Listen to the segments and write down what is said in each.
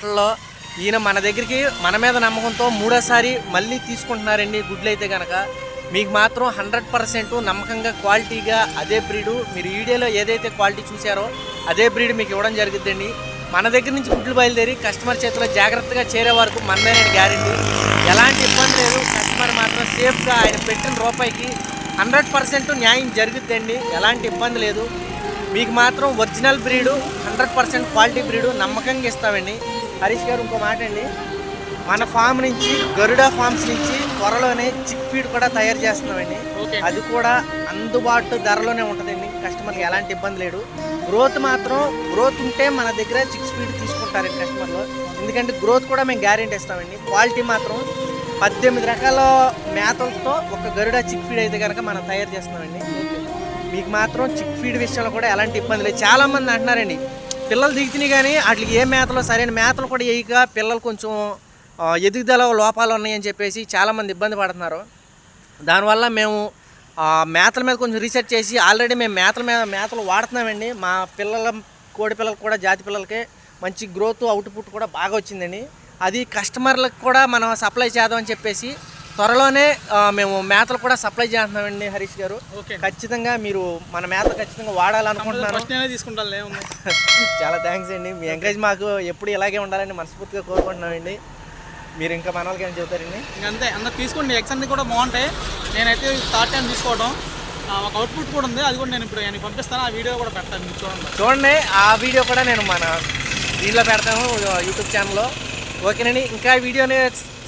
మాటల్లో ఈయన మన దగ్గరికి మన మీద నమ్మకంతో మూడోసారి మళ్ళీ తీసుకుంటున్నారండి గుడ్లు అయితే కనుక మీకు మాత్రం హండ్రెడ్ పర్సెంట్ నమ్మకంగా క్వాలిటీగా అదే బ్రీడు మీరు వీడియోలో ఏదైతే క్వాలిటీ చూసారో అదే బ్రీడ్ మీకు ఇవ్వడం జరుగుతుందండి. మన దగ్గర నుంచి గుడ్లు బయలుదేరి కస్టమర్ చేతిలో జాగ్రత్తగా చేరే వరకు మనమేనే గ్యారంటీ ఎలాంటి ఇబ్బంది లేదు. కస్టమర్ మాత్రం సేఫ్గా ఆయన పెట్టిన రూపాయికి హండ్రెడ్ పర్సెంట్ న్యాయం జరుగుతుందండి. ఎలాంటి ఇబ్బంది లేదు. మీకు మాత్రం original breed hundred percent quality breed నమ్మకంగా ఇస్తామండి. హరీష్ గారు ఇంకో మాట అండి. మన ఫామ్ నుంచి గరుడా ఫార్మ్స్ నుంచి త్వరలోనే చిక్ ఫీడ్ కూడా తయారు చేస్తున్నామండి. అది కూడా అందుబాటు ధరలోనే ఉంటుందండి. కస్టమర్కి ఎలాంటి ఇబ్బంది లేదు. గ్రోత్ మాత్రం గ్రోత్ ఉంటే మన దగ్గర చిక్స్ ఫీడ్ తీసుకుంటారండి కస్టమర్లు. ఎందుకంటే గ్రోత్ కూడా మేము గ్యారెంటీ ఇస్తామండి. క్వాలిటీ మాత్రం పద్దెనిమిది రకాల మేతలతో ఒక గరుడ చిక్ ఫీడ్ అయితే కనుక మనం తయారు చేస్తున్నామండి. మీకు మాత్రం చిక్ ఫీడ్ విషయంలో కూడా ఎలాంటి ఇబ్బంది లేదు. చాలా మంది అంటున్నారండి. పిల్లలు దిగుతున్నాయి కానీ వాటికి ఏ మేతలు సరైన మేతలు కూడా వేయక పిల్లలు కొంచెం ఎదుగుదల లోపాలు ఉన్నాయని చెప్పేసి చాలామంది ఇబ్బంది పడుతున్నారు. దానివల్ల మేము మేతల మీద కొంచెం రీసెర్చ్ చేసి ఆల్రెడీ మేము మేతల మీద మేతలు వాడుతున్నామండి. మా పిల్లల కోడి పిల్లలకు కూడా జాతి పిల్లలకి మంచి గ్రోత్ అవుట్పుట్ కూడా బాగా వచ్చిందండి. అది కస్టమర్లకు కూడా మనం సప్లై చేద్దామని చెప్పేసి త్వరలోనే మేము మేతలు కూడా సప్లై చేస్తున్నామండి హరీష్ గారు. ఓకే. ఖచ్చితంగా మీరు మన మేత ఖచ్చితంగా వాడాలనుకుంటున్నాను. చాలా థ్యాంక్స్ అండి. మీ ఎంకరేజ్ మాకు ఎప్పుడు ఇలాగే ఉండాలని మనస్ఫూర్తిగా కోరుకుంటున్నామండి. మీరు ఇంకా మన వాళ్ళకి ఏమైనా చెబుతారండి? అంతే అందరు తీసుకోండి. ఎగ్స్ అన్ని కూడా బాగుంటాయి. నేనైతే థర్డ్ టైం తీసుకోవడం. ఒక అవుట్పుట్ కూడా ఉంది. అది కూడా నేను ఇప్పుడు నేను పంపిస్తాను. ఆ వీడియో కూడా పెడతాను చూడండి. చూడండి ఆ వీడియో కూడా నేను మన దీనిలో పెడతాను యూట్యూబ్ ఛానల్లో ఓకేనండి. ఇంకా ఈ వీడియోని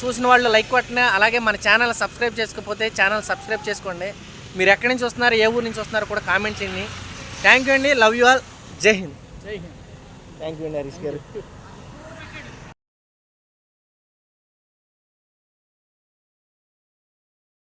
చూసిన వాళ్ళు లైక్ కొట్టిన అలాగే మన ఛానల్ సబ్స్క్రైబ్ చేసుకోకపోతే ఛానల్ సబ్స్క్రైబ్ చేసుకోండి. మీరు ఎక్కడి నుంచి వస్తున్నారు ఏ ఊరు నుంచి వస్తున్నారో కూడా కామెంట్ చేయండి. థ్యాంక్ యూ అండి. Love you all. Jai Hind. Jai Hind. Thank you అండి హరీష్ గారు.